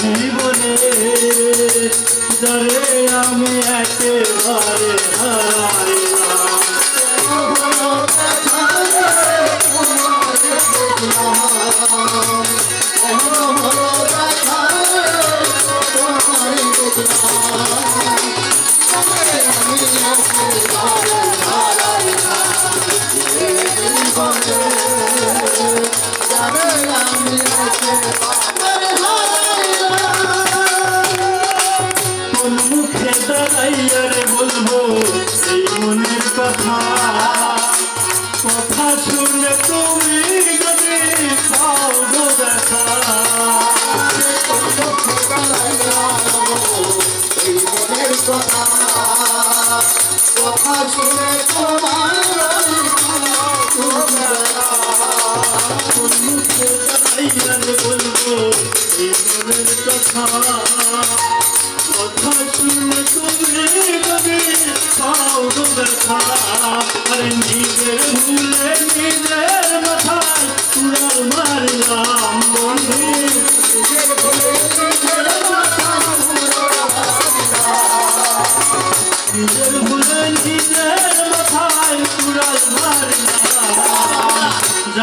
জীবনে আমি একেবারে হারাইলাম কথা শুনে তোমার বলব মনের কথা কথা শুনে তুমি যদি পাও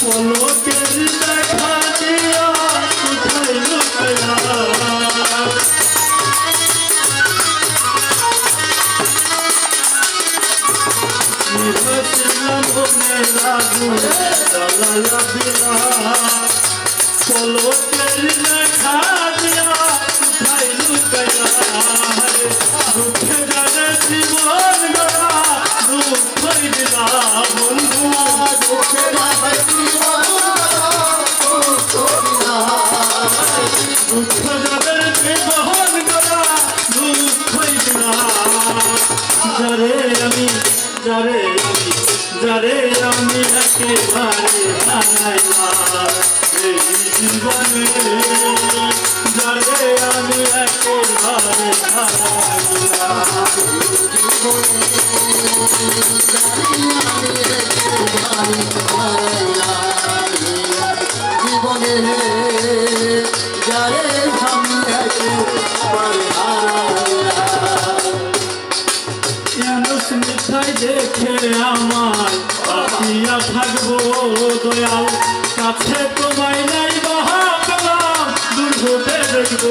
পলকের দেখা দিয়া কোথায় জ্বালায়া দিলা পলকের দেখা যারে আমি যারে আমি যারে আমি একেবারে হারাইলাম এই জীবনে যারে আমি জীবনে যারে আমি একেবারে দেখে আমার পাতিয়া থাকব দয়াল। কাছে তোমায় নাই বাহাকলাম দেখব।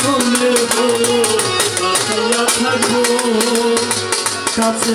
শুনলে পাতিয়া থাকব। কাছে